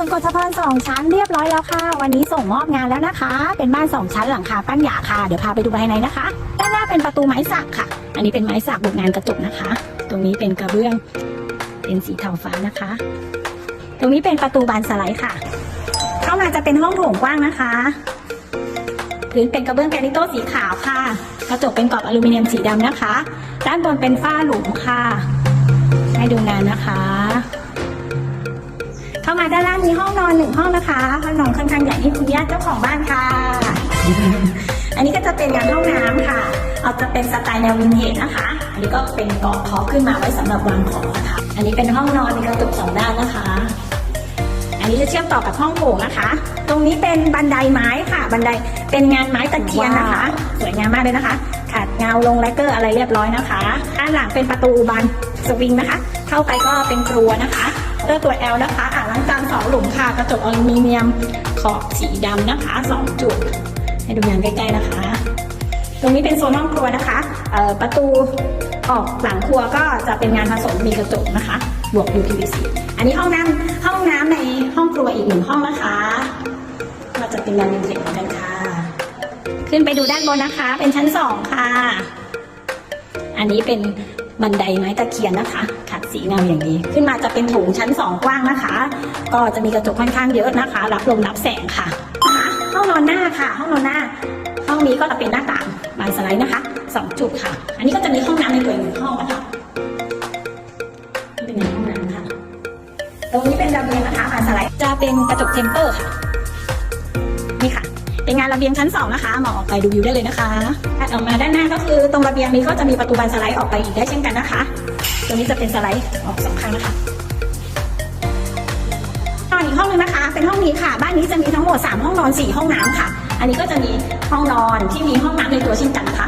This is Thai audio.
ส่วนกฎสะพานสองชั้นเรียบร้อยแล้วค่ะ วันนี้ส่งมอบงานแล้วนะคะ เป็นบ้านสองชั้นหลังคาปั้นหยาค่ะ เดี๋ยวพาไปดูภายในนะคะ ด้านหน้าเป็นประตูไม้สักค่ะ อันนี้เป็นไม้สักบุกงานกระจกนะคะ ตรงนี้เป็นกระเบื้อง เป็นสีเทาฟ้านะคะ ตรงนี้เป็นประตูบานสไลด์ค่ะ เข้ามาจะเป็นห้องโถงกว้างนะคะพื้นเป็นกระเบื้องแกรนิโตสีขาวค่ะ กระจกเป็นกรอบอลูมิเนียมสีดำนะคะ ด้านบนเป็นฝ้าหลุมค่ะ ให้ดูงานนะคะ เข้ามาด้านล่างมีห้องนอนหนึ่งห้องนะคะห้องนอนค่อนข้างใหญ่นี่คุณย่าเจ้าของบ้านค่ะ อันนี้ก็จะเป็นงานห้องน้ำค่ะ เอาจะเป็นสไตล์แนววินเทจนะคะ อันนี้ก็เป็นเกาะพอขึ้นมาไว้สำหรับวางของนะคะ อันนี้เป็นห้องนอนมีกระจกสองด้านนะคะ อันนี้จะเชื่อมต่อกับห้องโถงนะคะ ตรงนี้เป็นบันไดไม้ค่ะ บันไดเป็นงานไม้ตะเคียนนะคะ สวยงามมากเลยนะคะขาดเงาลงแลกเกอร์อะไรเรียบร้อยนะคะ ด้านหลังเป็นประตูบานสวิงนะคะ เข้าไปก็เป็นครัวนะคะเลือกตัว L นะคะางล้างจานสองหลุมค่ะ กระจกอลูมิเนียมขอบสีดำนะคะสองจุด ให้ดูงานใกล้ๆนะคะ ตรงนี้เป็นโซนห้องครัวนะคะประตูออกหลังครัวก็จะเป็นงานผสมมีกระจกนะคะ บวก UPVC อันนี้ห้องน้ำห้องน้ำในห้องครัวอีกหนึ่งห้องนะคะก็จะเป็นงานวินเทจเหมือนกันค่ะ ขึ้นไปดูด้านบนนะคะ เป็นชั้นสองค่ะ อันนี้เป็น บันไดไม้ตะเคียนนะคะขัดสีเงาอย่างนี้ ขึ้นมาจะเป็นโถงชั้นสองกว้างนะคะ ก็จะมีกระจกค่อนข้างเยอะนะคะ รับลมรับแสงค่ะนะคะห้องนอนหน้าค่ะห้องนอนหน้า ห้องนี้ก็จะเป็นหน้าต่างบานสไลด์นะคะสองจุดค่ะ อันนี้ก็จะมีห้องน้ำในตัวอีกหนึ่งห้องนะคะนี่เป็นห้องน้ำค่ะ ตรงนี้เป็นระเบียงนะคะบานสไลด์จะเป็นกระจกเทมเปอร์ค่ะ ระเบียงชั้นสองนะคะมองออกไปดูวิวได้เลยนะคะถัดออกมาด้านหน้าก็คือตรงระเบียงนี้ก็จะมีประตูบานสไลด์ออกไปอีกได้เช่นกันนะคะ ตรงนี้จะเป็นสไลด์ออกสองข้างนะคะตอนอีกห้องหนึงนะคะ เป็นห้องนี้ค่ะ บ้านนี้จะมีทั้งหมด 3 ห้องนอน 4 ห้องน้ำค่ะ อันนี้ก็จะมีห้องนอนที่มีห้องน้ำในตัวเช่นกันนะคะนี่ค่ะ